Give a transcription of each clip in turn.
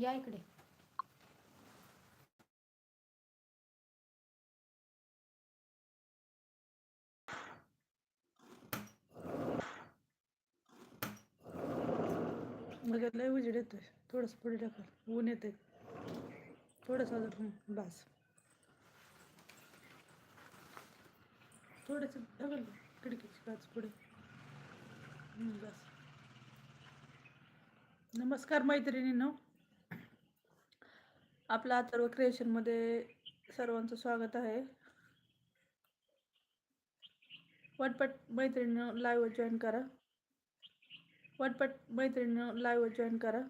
या इकडे. लय उजेड येतोय. थोडस पुढे टाकल ऊन येते थोडस अजून बस. थोडस ढकल खिडकीची काच पुढे. बस. नमस्कार मैत्रिणींनो. आपला अथर्व क्रिएशनमध्ये सर्वांचं स्वागत आहे. पटपट मैत्रिणी लाईव्ह जॉईन करा. पटपट मैत्रिणीनं लाईव्ह जॉईन करा.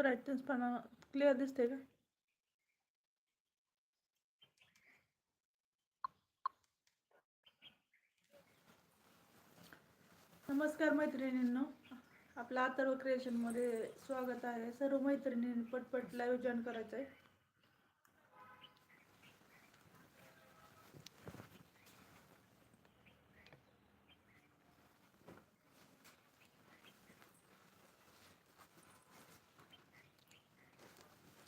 ब्राईटनेस पण क्लिअर दिसते का नमस्कार मैत्रिणींनो. आपलं अथर्व क्रिएशनमध्ये स्वागत आहे. सर्व मैत्रिणींनी पटपट लाईव्ह जॉईन करायचं आहे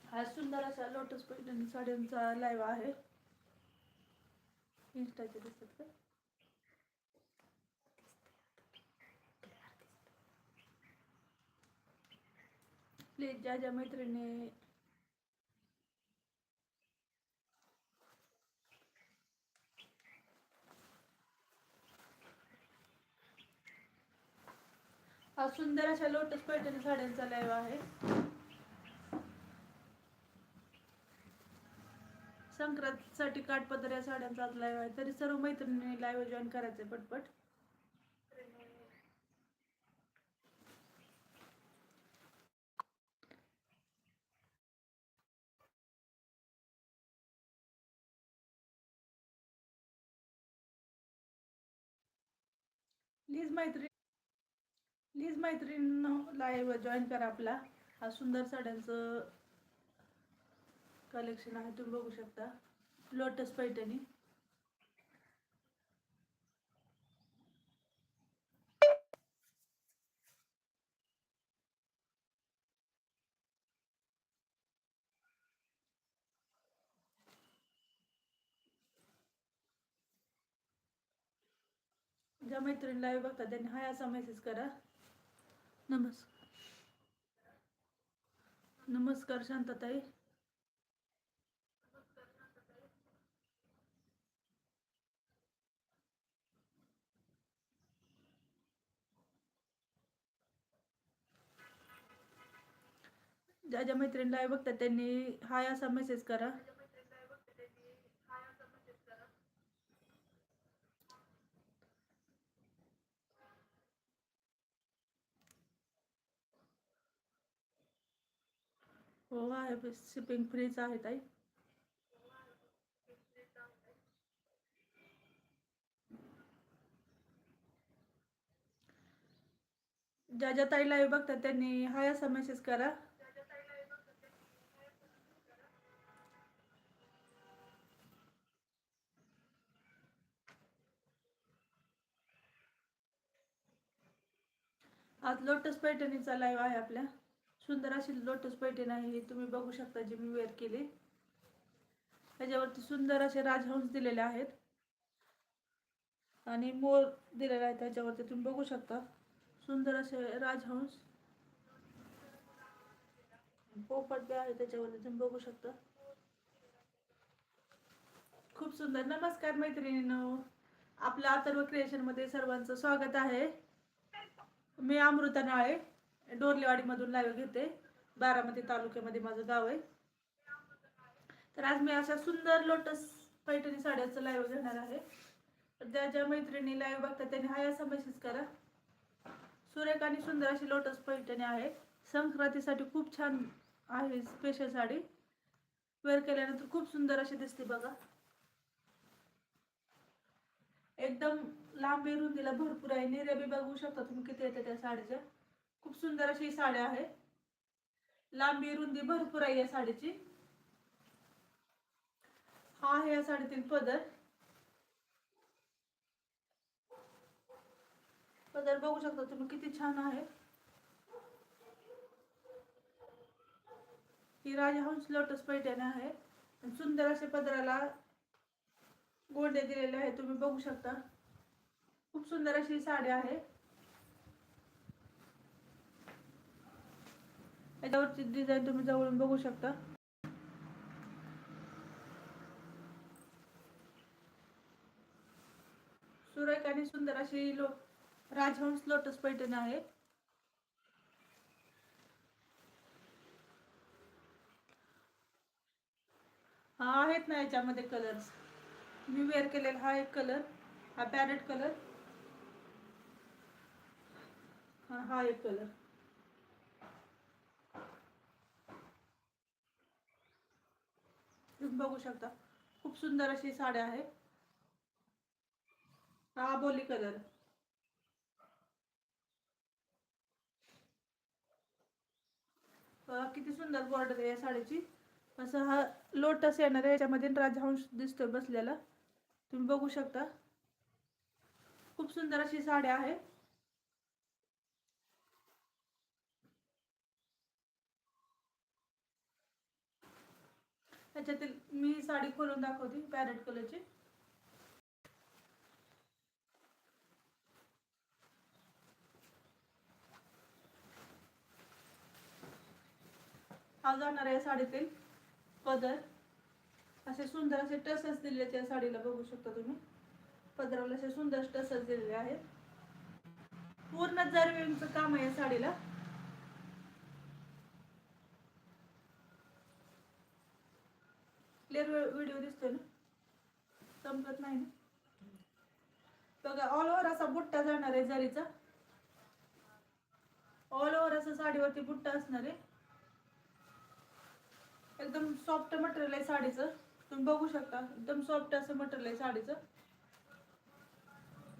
हा सुंदर असा लोटस पैठणी साड्यांचा लाईव्ह आहे. इंस्टाचे दिसतात का? प्लीज ज्या ज्या मैत्रिणी हा सुंदर अशा लोटस पैठणी साड्यांचा लाईव्ह आहे. संक्रांतीसाठी काठपदर या साड्यांचा लाईव्ह आहे. तरी सर्व मैत्रिणी लाईव्ह जॉईन करायचे पटपट. प्लीज मैत्रीण प्लीज मैत्रीण लाईव्ह जॉईन करा आपला. हा सुंदर साड्यांचं कलेक्शन आहे तुम्ही बघू शकता. लोटस पैठणी. ज्या मैत्रिणी लाईव्ह बघतात त्यांनी हाय असा मेसेज करा. नमस्कार. नमस्कार शांताताई. ज्या ज्या मैत्रिणीला लाईव्ह बघतात त्यांनी हाय असा मेसेज करा. हो आहे शिपिंग फ्रीच आहे ताई. ज्या ज्या ताई लाईव्ह बघतात त्यांनी हाय असा मेसेज करा. आज लोटस पैठणीचा लाईव्ह आहे आपल्या. सुंदर अशी लोटस पैठणी आहे ही तुम्ही बघू शकता जी मी वेअर केली. त्याच्यावरती सुंदर असे राजहंस दिलेले आहेत. आणि मोर दिलेला आहे त्याच्यावरती तुम्ही बघू शकता. सुंदर असे राजहंस. पोपट बी आहे त्याच्यावरती तुम्ही बघू शकता. खूप सुंदर. नमस्कार मैत्रिणीनो. आपल्या अथर्व क्रिएशनमध्ये सर्वांचं स्वागत आहे. मी अमृता नाळे डोरलेवाडीमधून लाईव्ह घेते. बारामती तालुक्यामध्ये माझं गाव आहे. तर आज मी अशा सुंदर लोटस पैठणी साड्याचं लाईव्ह घेणार आहे. ज्या ज्या मैत्रिणी लाईव्ह बघतात त्यांनी हाय असा मेसेज करा. सुरेख आणि सुंदर अशी लोटस पैठणी आहे. संक्रांतीसाठी खूप छान आहे स्पेशल साडी. वेअर केल्यानंतर खूप सुंदर अशी दिसते बघा. एकदम लांबी रुंदीला भरपूर आहे. निर्या बी बघू शकता तुम्ही किती येते त्या साडीच्या. खूप सुंदर अशी ही साडी आहे. लांबी रुंदी भरपूर आहे या साडीची. हा आहे या साडीतील पदर. पदर बघू शकता तुम्ही किती छान आहे. ही राजहंस लोटस पैठण आहे. सुंदर असे पदराला गोंडे दिलेले आहे तुम्ही बघू शकता. खूप सुंदर अशी साडी आहे. याच्यावरची डिझाईन तुम्ही जवळून बघू शकता. सुरेख आणि सुंदर अशी लो राजहंस लोटस पैठण आहे. हा आहेत ना याच्यामध्ये कलर्स मी वेअर केलेला हा एक कलर हा पॅरेट कलर हा हा एक कलर तुम्ही बघू शकता खूप सुंदर अशी साड्या आहे. हा बोली कलर किती सुंदर बॉर्डर आहे या साडीची. असं हा लोटस येणार आहे याच्यामध्ये राजहंश दिसतोय बसलेला. तुम्ही बघू शकता. खूप सुंदर अशी साडी आहे. त्याच्यातील मी साडी खोलून दाखवते पॅरेट कलरची. हा जाणार आहे साडीतील पदर. असे सुंदर असे टसच दिलेले त्या साडीला बघू शकता तुम्ही. पदराला असे सुंदर टसच दिलेले आहेत. पूर्ण जरविंगचं काम आहे या साडीला. क्लिअर व्हिडिओ दिसतोय ना? संपत नाही ना? बघा ऑल ओव्हर असा बुट्टा जाणार आहे जरीचा. ऑल ओव्हर असं साडीवरती बुट्टा असणार आहे. एकदम सॉफ्ट मटेरियल आहे साडीचं. तुम्ही बघू शकता एकदम सॉफ्ट असं मटेरियल आहे साडीचं.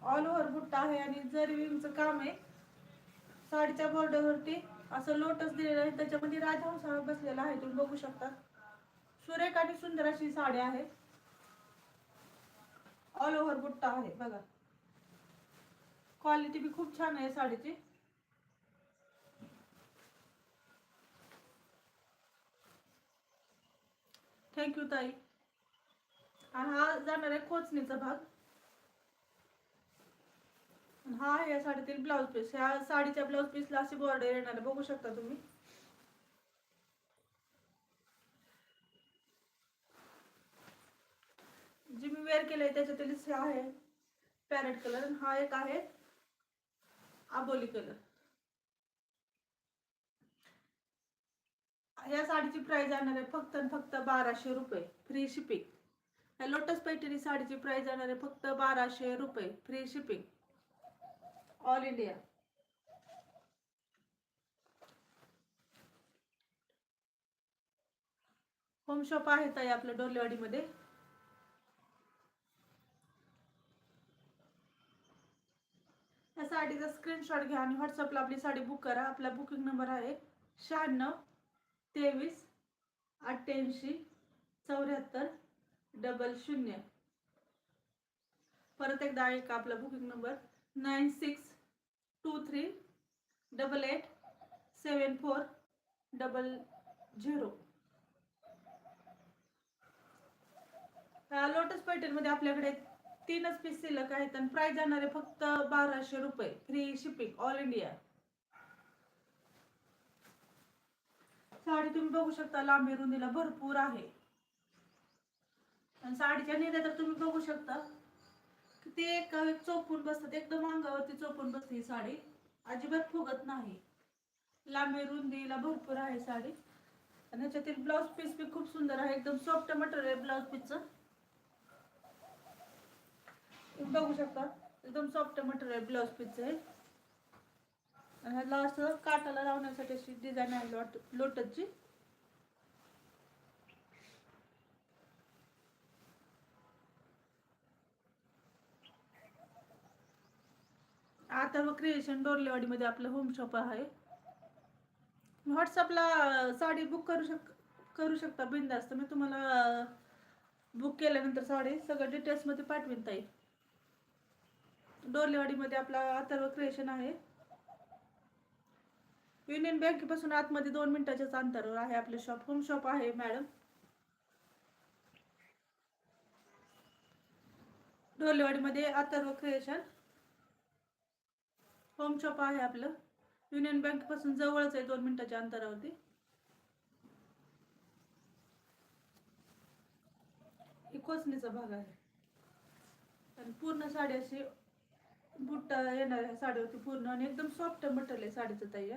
ऑल ओव्हर बुट्टा आहे आणि जरीचं काम आहे साडीच्या बॉर्डरवरती असं लोटस दिलेलं आहे त्याच्यामध्ये राजहंस बसलेला आहे तुम्ही बघू शकता. सुरेख आणि सुंदर अशी साडी आहे. ऑल ओव्हर बुट्टा आहे बघा. क्वालिटी बी खूप छान आहे साडीची. थँक्यू ताई. आणि हा जाणार आहे खोचणीचा भाग. हा आहे या साडीतील ब्लाऊज पीस ह्या साडीच्या ब्लाऊज पीसला अशी बॉर्डर येणार आहे. बघू शकता तुम्ही. जी मी वेअर केलंय त्याच्यातील हे आहे पॅरेट कलर हा एक आहे आबोली कलर या साडीची प्राइस जाणार आहे फक्त आणि फक्त बाराशे रुपये. फ्री शिपिंग लोटस पैठणी साडीची प्राइस जाणार आहे फक्त बाराशे रुपये. Free shipping all India home shop आहे ताई आपल्या डोलेवाडीमध्ये. या साडीचा स्क्रीनशॉट घ्या आणि व्हॉट्सअपला आपली साडी बुक करा. आपला बुकिंग नंबर आहे शहाण्णव तेवीस अठ्ठ्याऐंशी चौऱ्याहत्तर डबल शून्य. परत एकदा आहे का आपला booking number nine six two three double eight seven four double zero lotus पैठणमध्ये आपल्याकडे तीनच पीस शिल्लक आहेत आणि प्राइस जाणारे फक्त बाराशे रुपये. Free shipping all India sari तुम्ही बघू शकता लांबी रुंदीला भरपूर आहे. आणि साडीच्या नेल्या तर तुम्ही बघू शकता. की ते एक एक चोपून बसतात एकदम अंगावरती चोपून बसते ही साडी. अजिबात फुगत नाही. लांबी रुंदीला भरपूर आहे साडी. आणि ह्याच्यातील ब्लाऊज पीस बी खूप सुंदर आहे एकदम सॉफ्ट मटेरियल ब्लाऊज पीसचं तुम्ही बघू शकता एकदम सॉफ्ट मटेरियल ब्लाऊज पीसचं आहे आणि ह्याला असं काटाला लावण्यासाठी अशी डिझाईन आहे लोट लोटसची अथर्व क्रिएशन डोरलेवाडीमध्ये आपलं होम शॉप आहे. व्हॉट्सअपला साडी बुक करू शक करू शकता बिनधास्त मी तुम्हाला बुक केल्यानंतर साडी सगळं डिटेल्समध्ये पाठवीन ताई. डोरलेवाडीमध्ये आपला अथर्व क्रिएशन आहे. युनियन बँकेपासून आतमध्ये दोन मिनिटाच्याच अंतरावर आहे आपलं शॉप होम शॉप आहे मॅडम डोरलेवाडीमध्ये अथर्व क्रिएशन होम शॉप आहे आपलं. युनियन बँकपासून जवळच आहे दोन मिनिटाच्या अंतरावरती. ही कोचणीचा भाग आहे. आणि पूर्ण साडी अशी बुट्टा येणार आहे साडीवरती पूर्ण आणि एकदम सॉफ्ट मटेरियल आहे साडीचं ताई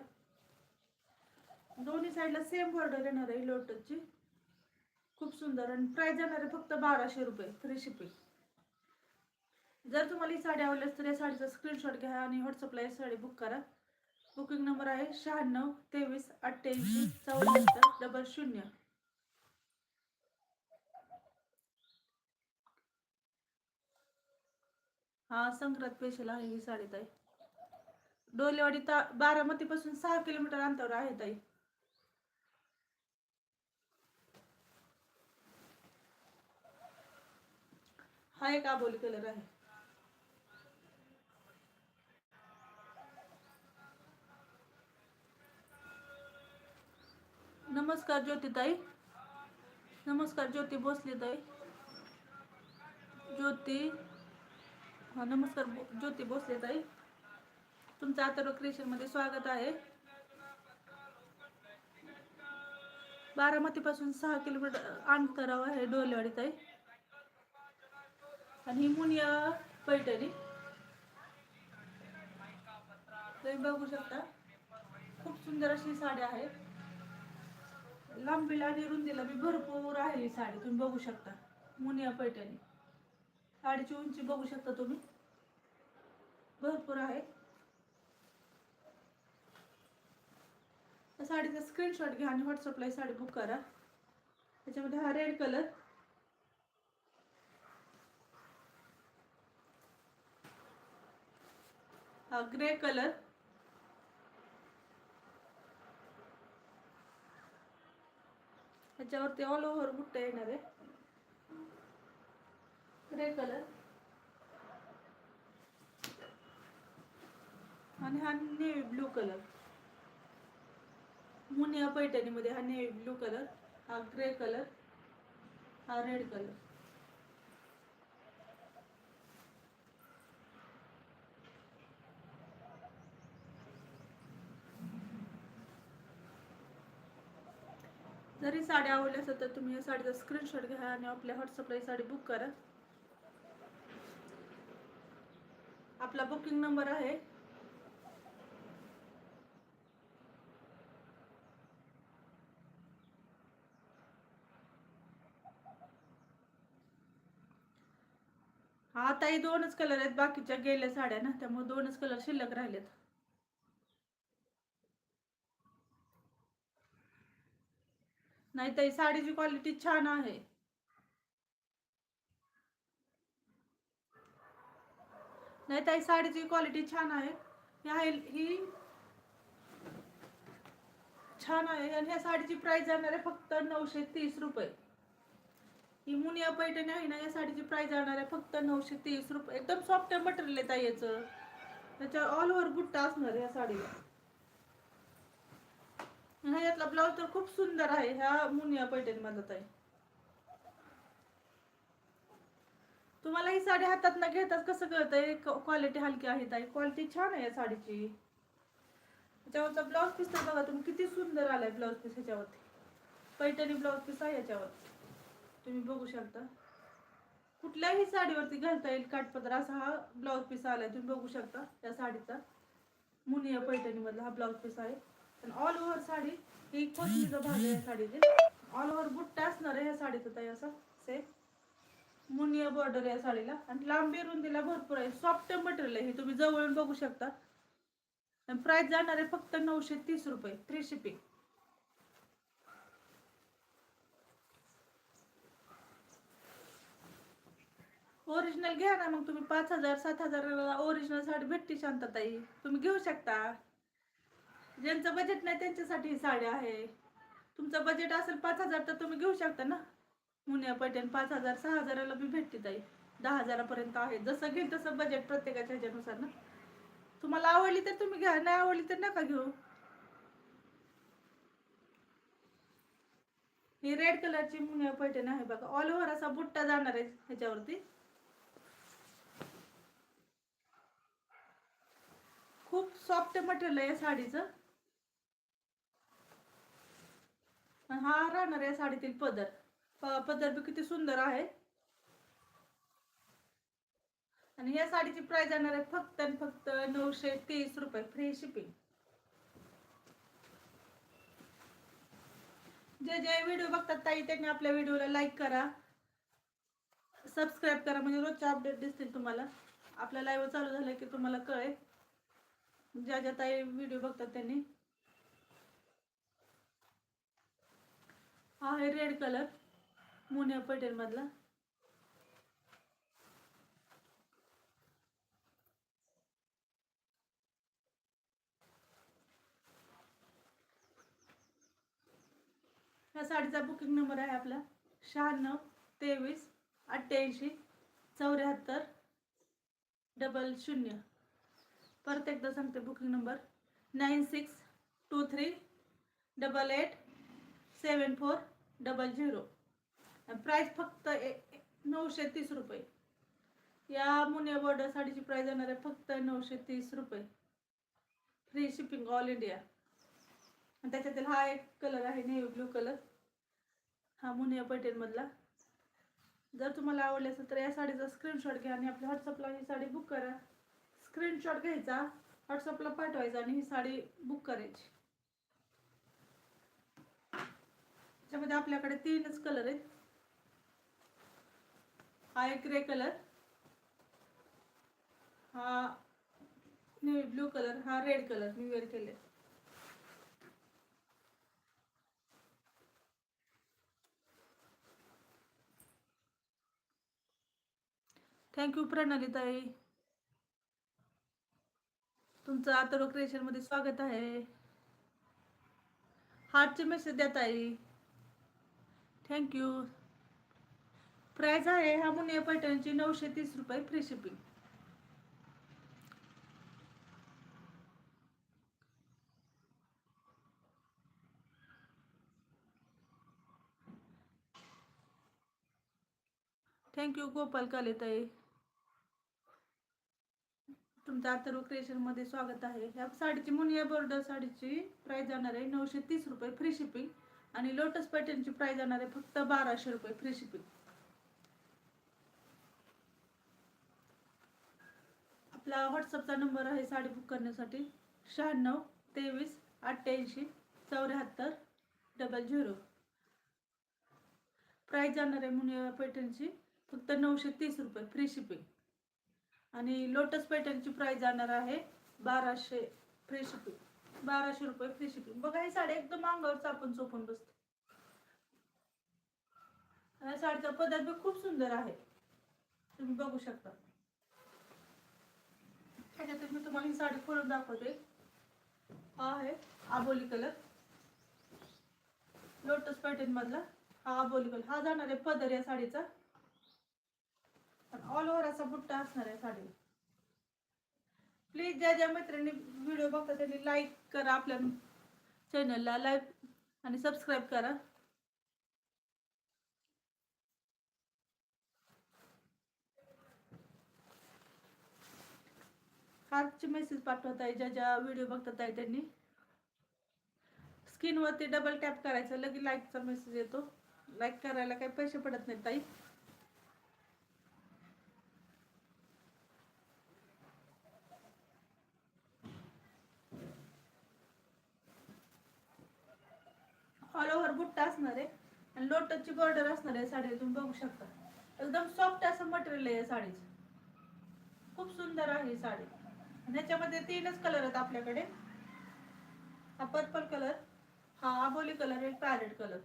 दोन्ही साईडला सेम बॉर्डर येणार आहे लोटसची खूप सुंदर. आणि प्राईस जाणार आहे फक्त बाराशे रुपये फ्री शिपिंग जर तुम्हाला ही साडी आवडल्यास तर या साडीचा स्क्रीनशॉट घ्या आणि व्हॉट्सअपला ही साडी बुक करा. बुकिंग नंबर आहे शहाण्णव तेवीस अठ्ठ्याऐंशी चौऱ्याहत्तर डबल शून्य. हा संक्रांत पेशल आहे ही साडी ताई. डोलेवाडी ता बारामतीपासून सहा किलोमीटर अंतरावर आहे ताई. हा एक आबोली कलर आहे. नमस्कार ज्योतिताई. नमस्कार ज्योती भोसले ताई ज्योती हां नमस्कार ज्योती भोसले ताई तुमचं अथर्व क्रिएशनमध्ये स्वागत आहे. बारामतीपासून सहा किलोमीटर अंतरावर आहे डोलेवाडी ताई आणि ही मुनिया पैठणी. तुम्ही बघू शकता. खूप सुंदर अशी साडी आहे. लांबीला आणि रुंदीला बी भरपूर आहे ही साडी. तुम्ही बघू शकता. मुनिया पैठणी. साडीची उंची बघू शकता तुम्ही. भरपूर आहे. त्या साडीचा स्क्रीनशॉट घ्या आणि व्हॉट्सअपला ही साडी बुक करा. त्याच्यामध्ये हा रेड कलर हा ग्रे कलर ह्याच्यावरती ऑल ओव्हर बुट्टे येणार आहे. ग्रे कलर आणि हा नेव्ही ब्लू कलर मुनिया पैठणीमध्ये हा नेव्ही ब्लू कलर हा ग्रे कलर हा रेड कलर जरी साडी आवडली असेल तर तुम्ही या साडीचा स्क्रीनशॉट घ्या आणि आपल्या व्हॉट्सअपला ही साडी बुक करा. आपला बुकिंग नंबर आहे. हा आताही दोनच कलर आहेत बाकीच्या गेल्या साड्या ना त्यामुळे दोनच कलर शिल्लक राहिलेत. नाही ताई साडीची क्वालिटी छान आहे. नाही ताई साडीची क्वालिटी छान आहे. ही छान आहे आणि ह्या साडीची प्राइस जाणार आहे फक्त नऊशे तीस रुपये. ही मुनिया पैठणी आहे ना या साडीची प्राइस जाणार आहे फक्त नऊशे तीस रुपये. एकदम सॉफ्ट मटेरियल आहे ताई याचं. त्याच्या ऑल ओव्हर बुट्टा असणार या साडीला. हा यातला ब्लाऊज तर खूप सुंदर आहे. ह्या मुनिया पैठणी मधला ताई. तुम्हाला ही साडी हातात न घेताच कसं कळतंय? क्वालिटी हलकी आहे ताई. क्वालिटी छान आहे या साडीची. त्याच्यावरचा ब्लाऊज पीस तर बघा तुम्ही किती सुंदर आलाय ब्लाऊज पीस ह्याच्यावरती. पैठणी ब्लाऊज पीस आहे याच्यावर तुम्ही बघू शकता. कुठल्याही साडीवरती घालता येईल काटपदर. असा हा ब्लाऊज पीस आलाय. तुम्ही बघू शकता या साडीचा. मुनिया पैठणी मधला हा ब्लाऊज पीस आहे. ऑल ओव्हर साडी ही कोथमीचा भाग आहे साडीची. ऑल ओव्हर बुट्टा असणार आहे या साडीचा ताई असं. से मुनिया बॉर्डर या साडीला. आणि लांबी रुंदीला भरपूर आहे. सॉफ्ट मटेरियल आहे. हे तुम्ही जवळून बघू शकता. आणि प्राइस जाणार आहे फक्त नऊशे तीस रुपये. फ्री शिपिंग ओरिजिनल ओरिजिनल घ्या ना मग तुम्ही. पाच हजार सात हजाराला ओरिजिनल साडी भेटते शांतताई. तुम्ही घेऊ शकता. ज्यांचं बजेट नाही त्यांच्यासाठी साड्या आहे. तुमचं बजेट असेल पाच हजार तर तुम्ही घेऊ शकता ना. मुनिया पैठण पाच हजार सहा हजाराला बी भेटते ताई. दहा हजारापर्यंत आहे. जसं घेईल तसं बजेट प्रत्येकाच्या ह्याच्यानुसार ना. तुम्हाला आवडली तर तुम्ही घ्या नाही आवडली तर नका घेऊ. ही रेड कलरची मुनिया पैठण आहे बघा. ऑल ओव्हर असा बुट्टा जाणार आहे ह्याच्यावरती. खूप सॉफ्ट मटेरियल आहे या साडीचं आणि हा राहणार आहे साडीतील पदर. पदर बी किती सुंदर आहे. आणि या साडीची प्राइस जाणार आहे फक्त आणि फक्त नऊशे तीस रुपये फ्री शिपिंग जे जे व्हिडिओ बघतात ताई त्यांनी आपल्या व्हिडिओला लाईक करा. सबस्क्राईब करा. म्हणजे रोजच्या अपडेट दिसतील तुम्हाला. आपल्या लाईव्ह चालू झालं की तुम्हाला कळेल. ज्या ज्या ताई व्हिडिओ बघतात त्यांनी. हा आहे रेड कलर मुनिया पटेल मधला ह्या साडीचा बुकिंग नंबर आहे आपला शहाण्णव तेवीस अठ्ठ्याऐंशी चौऱ्याहत्तर डबल शून्य. परत एकदा सांगते booking number nine six two three double eight seven four double zero. Price फक्त ए नऊशे तीस रुपये. या मुनिया बॉर्डर साडीची प्राईस येणार आहे फक्त नऊशे तीस रुपये. फ्री शिपिंग ऑल इंडिया आणि त्याच्यातील हा एक कलर आहे नेव्ही ब्लू कलर हा मुनिया पटेलमधला जर तुम्हाला आवडले असेल तर या साडीचा स्क्रीनशॉट घ्या आणि आपल्या व्हॉट्सअपला ही साडी बुक करा. स्क्रीनशॉट घ्यायचा व्हॉट्सअपला पाठवायचा आणि ही साडी बुक करायची. त्याच्यामध्ये आपल्याकडे तीनच कलर आहेत. हा एक ग्रे कलर हा नेव्ही ब्लू कलर हा रेड कलर मी वेअर केले. थँक्यू प्रणाली ताई तुमचं आता क्रिएशनमध्ये स्वागत आहे. हार्टचे मेसेज द्या ताई. थँक्यू प्राईज आहे हा मुनिया पैठणची नऊशे तीस रुपये free shipping thank you Gopal कालेताई. तुमचं अथर्व क्रिएशनमध्ये स्वागत आहे. ह्या साडीची मुनिया बॉर्डर साडीची प्राईज जाणार आहे नऊशे तीस रुपये फ्री शिपिंग आणि लोटस पॅटर्नची प्राइस जाणार आहे फक्त बाराशे रुपये फ्री शिपिंग आपला व्हॉट्सअपचा नंबर आहे साडी बुक करण्यासाठी. शहाण्णव तेवीस अठ्ठ्याऐंशी चौऱ्याहत्तर डबल झिरो प्राईज जाणार आहे मुनिया पॅटर्नची फक्त नऊशे तीस रुपये फ्री शिपिंग आणि लोटस पॅटर्नची प्राईज जाणार आहे बाराशे फ्री शिपिंग बाराशे रुपये फ्री शिपिंग बघा ही साडी एकदम अंगावरच आपण चोपून बसतो. या साडीचा पदार्थ खूप सुंदर आहे. तुम्ही बघू शकता. त्याच्यात मी तुम्हाला ही साडी खोलून दाखवते. हा आहे आबोली कलर लोटस पॅटर्न मधला हा आबोली कलर हा जाणार आहे पदर या साडीचा. ऑल ओव्हर असा बुट्टा असणार आहे साडी प्लीज ज्या ज्या मैत्रिणी व्हिडिओ बघतात त्यांनी लाईक करा आपल्या चॅनलला लाईक आणि सबस्क्राईब करा. हार्टचे मेसेज पाठवत आहे. ज्या ज्या व्हिडिओ बघतात आहे त्यांनी. स्क्रीनवरती डबल टॅप करायचं. लगेच लाईकचा मेसेज येतो. लाईक करायला काही पैसे पडत नाही ताई. ऑल ओव्हर बुट्टा असणार आहे. आणि लोटसची बॉर्डर असणार आहे साडी तुम्ही बघू शकता. एकदम सॉफ्ट असं मटेरियल आहे या साडीचं. खूप सुंदर आहे ही साडी. आणि याच्यामध्ये तीनच कलर आहेत आपल्याकडे. हा पर्पल कलर हा आबोली कलर एक पॅरेट कलर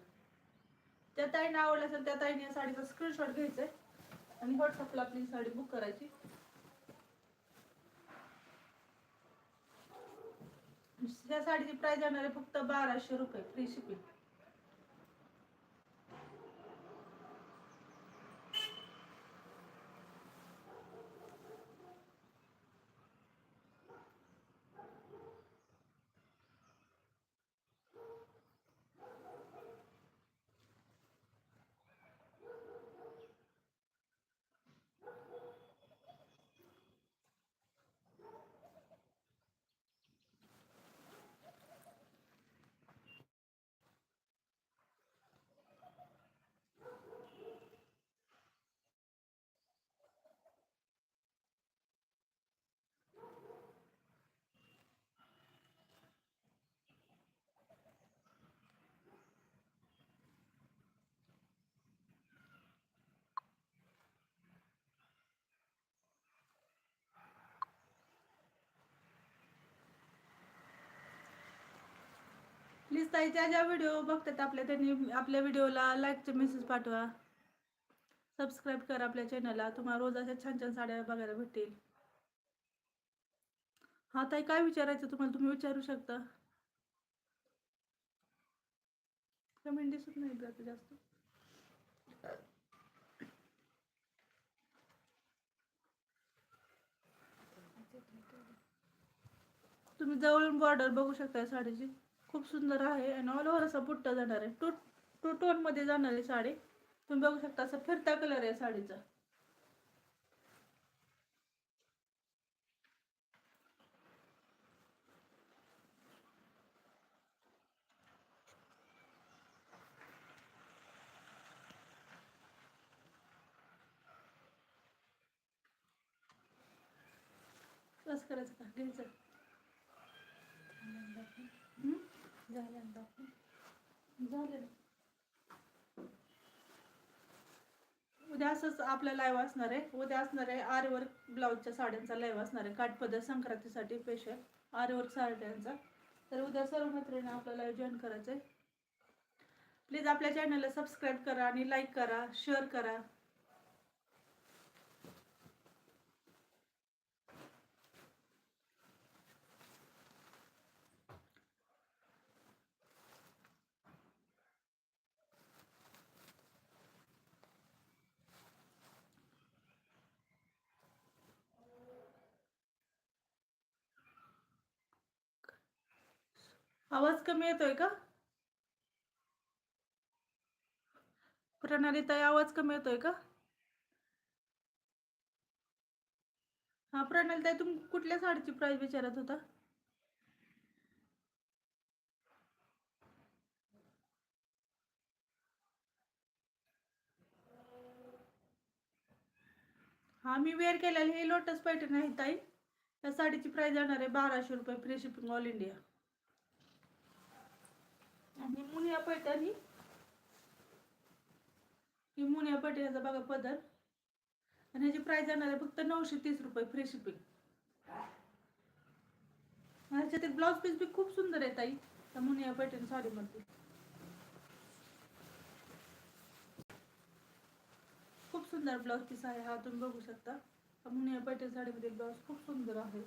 त्या ताईने आवडलं असेल त्या ताईने या साडीचा स्क्रीनशॉट घ्यायचा आहे. आणि व्हॉट्सअपला आपली साडी बुक करायची. त्या साडीची प्राइस येणार आहे फक्त बाराशे रुपये फ्री शिपिंग प्लीज ताई ज्या ज्या व्हिडिओ बघतात आपल्या त्यांनी आपल्या व्हिडिओला लाईकचे मेसेज पाठवा. सबस्क्राईब करा आपल्या चॅनलला तुम्हाला रोज अशा छान छान साड्या बघायला भेटतील. हा ताई काय विचारायचं तुम्हाला? तुम्ही विचारू शकता? कमेंट दिसत नाही जात जास्त? तुम्ही जवळून बॉर्डर बघू शकता साडीची. खूप सुंदर आहे. आणि ऑल ओव्हर असा बुट्टा जाणार आहे. टू टू टोनमध्ये जाणार आहे साडी. तुम्ही बघू शकता असा फिरता कलर आहे साडीचा. बस करायचं का? घ्यायचं. हम्म? झालं. उद्या असंच आपला लाईव्ह असणार आहे. उद्या असणार आहे आर्यवर्क ब्लाऊजच्या साड्यांचा लाईव्ह असणार आहे. काठपदर संक्रांतीसाठी स्पेशल आर्यवर्क साड्यांचा. तर उद्या सर्व मैत्रिणी आपला लाईव्ह जॉईन करायचं आहे प्लीज आपल्या चॅनलला सबस्क्राईब करा आणि लाईक करा शेअर करा. आवाज कमी येतोय का? प्रणाली ताई आवाज कमी येतोय का? हा प्रणाली ताई तुम्ही कुठल्या साडीची प्राइस विचारत होता? हा मी वेअर केलेली हे लोटस पॅटर्न आहे ताई. या साडीची प्राइस जाणार आहे बाराशे रुपये फ्री शिपिंग ऑल इंडिया आणि मुनिया पैठणी. ही मुनिया पैठणीचा बघा पदर. आणि ह्याची प्राईस जाणार आहे फक्त नऊशे तीस रुपये फ्री शिपिंग ह्याच्यात एक ब्लाऊज पीस बी खूप सुंदर आहे ताई. त्या मुनिया पैठणी साडीमध्ये खूप सुंदर ब्लाऊज पीस आहे हा तुम्ही बघू शकता. मुनिया पैठणी साडीमध्ये ब्लाऊज खूप सुंदर आहे.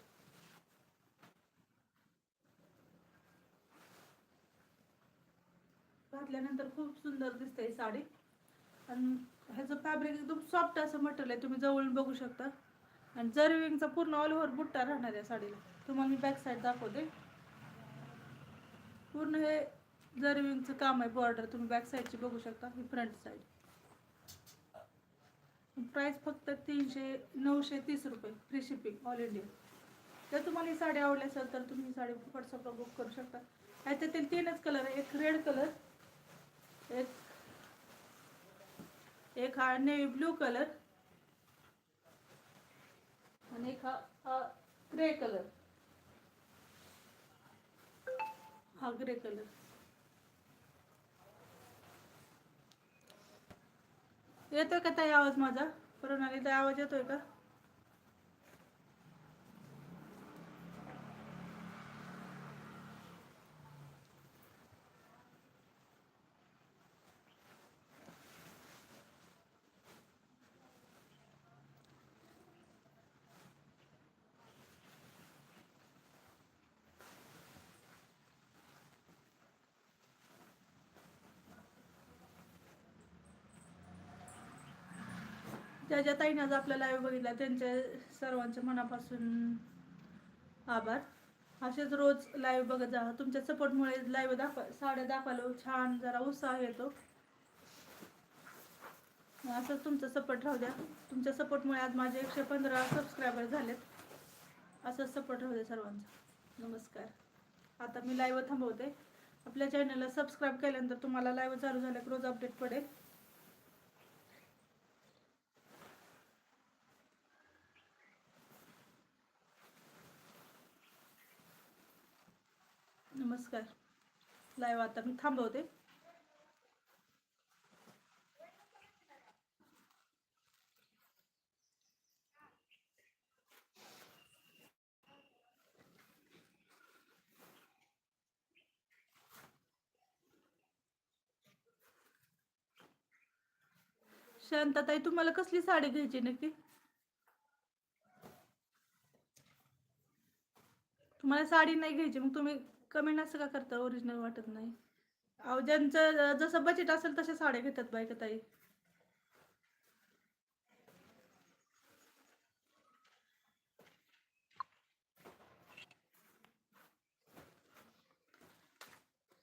घातल्यानंतर खूप सुंदर दिसते ही साडी. आणि ह्याचं फॅब्रिक एकदम सॉफ्ट असं मटेरियल आहे तुम्ही जवळून बघू शकता. आणि जर्विंगचा पूर्ण ऑल ओव्हर बुट्टा राहणार या साडीला. तुम्हाला मी बॅक साईड दाखवते. पूर्ण हे जर्विंगचं काम आहे बॉर्डर तुम्ही बॅक साईडची बघू शकता ही फ्रंट साईड प्राईस फक्त तीनशे नऊशे तीस रुपये फ्री शिपिंग ऑल इंडिया जर तुम्हाला ही साडी आवडली असेल तर तुम्ही ही साडी व्हॉट्सअपला बुक करू शकता. ह्याच्यातील तीनच कलर आहे एक रेड कलर एक एक हा नेव्ही ब्लू कलर आणि एक हा हा ग्रे कलर हा ग्रे कलर येतोय का ताई आवाज माझा? प्रणाली ताई आवाज येतोय का? ज्या ज्या ताईने आज आपला लाईव्ह बघितला त्यांच्या सर्वांच्या मनापासून आभार. असेच रोज लाईव्ह बघत जा. तुमच्या सपोर्टमुळे लाईव्ह दाखवा साड्या दाखवायला छान जरा उत्साह येतो. असंच तुमचं सपोर्ट राहू द्या. तुमच्या सपोर्टमुळे आज माझे एकशे पंधरा सबस्क्रायबर झालेत. असंच सपोर्ट राहू द्या सर्वांचा. नमस्कार. आता मी लाईव्ह थांबवते. आपल्या चॅनलला सबस्क्राईब केल्यानंतर तुम्हाला लाईव्ह चालू झाल्या रोज अपडेट पडेल. नमस्कार. लाईव्ह आता मी थांबवते. शांताताई तुम्हाला कसली साडी घ्यायची नक्की? तुम्हाला साडी नाही घ्यायची मग तुम्ही कमेंट असं का करता? ओरिजिनल वाटत नाही. अहो ज्यांचं जसं बजेट असेल तशा साड्या घेतात बायका ताई.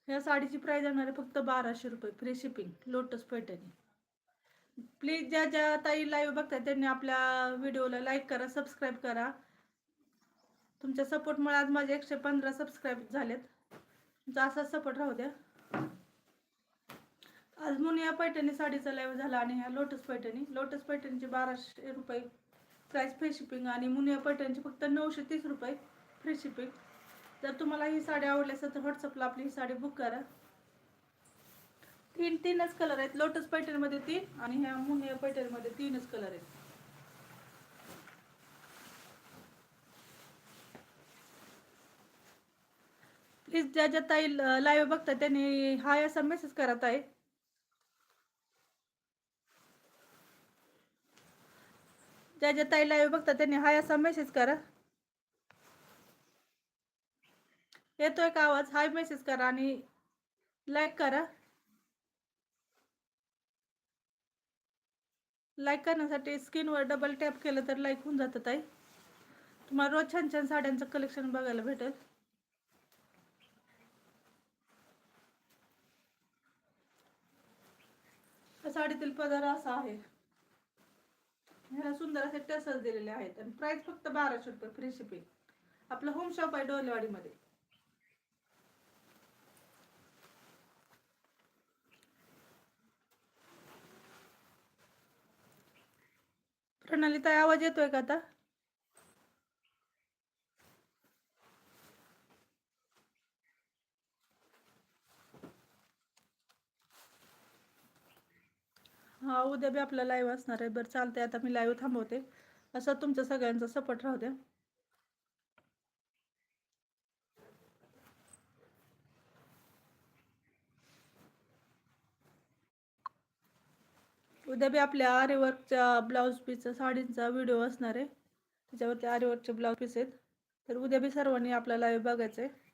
ह्या साडीची प्राइस जाणार आहे फक्त बाराशे रुपये free shipping lotus Paithani. Please ज्या ज्या ताई लाईव्ह बघताय त्यांनी आपल्या व्हिडिओला लाईक करा सबस्क्राईब करा. तुमच्या सपोर्टमुळे आज माझे एकशे पंधरा सबस्क्राईब झालेत. तुमचा असाच सपोर्ट राहू द्या. आज मुनिया पैठणी साडीचा लाईव्ह झाला आणि ह्या लोटस पैठणी. लोटस पैठणीची बाराशे रुपये प्राईस फ्री शिपिंग आणि मुनिया पैठणची फक्त नऊशे तीस रुपये फ्री शिपिंग जर तुम्हाला ही साडी आवडली असेल तर व्हॉट्सअपला आपली ही साडी बुक करा. तीन तीनच कलर आहेत. लोटस पैठणीमध्ये तीन आणि ह्या मुनिया पैठणीमध्ये तीनच कलर आहेत. प्लीज ज्या ज्या ताई लाईव्ह बघता त्यांनी हाय असा मेसेज करा ताई ज्या ज्या ताई लाईव्ह बघतात त्यांनी हाय असा मेसेज करा. येतोय का आवाज? हाय मेसेज करा आणि लाईक करा. लाईक करण्यासाठी स्क्रीनवर डबल टॅप केलं तर लाईक होऊन जातं ताई. तुम्हाला रोज छान छान साड्यांचं कलेक्शन बघायला भेटेल. साडीतील पदर असा आहे. ह्याला सुंदर असे टसच दिलेले आहेत आणि प्राइस फक्त बाराशे रुपये फ्री शिपिंग आपलं होम शॉप आहे डोलेवाडीमध्ये. प्रणाली ताई आवाज येतोय का आता हा उद्या बी आपला लाईव्ह असणार आहे. बरं चालतंय. आता मी लाईव्ह थांबवते. असं तुमच्या सगळ्यांचा सपोर्ट राहू द्या. उद्या बी आपल्या आरेवर्कच्या ब्लाऊज पीसचा साडींचा व्हिडिओ असणार आहे. त्याच्यावरती आरेवर्कचे ब्लाऊज पीस आहेत. तर उद्या बी सर्वांनी आपला लाईव्ह बघायचं आहे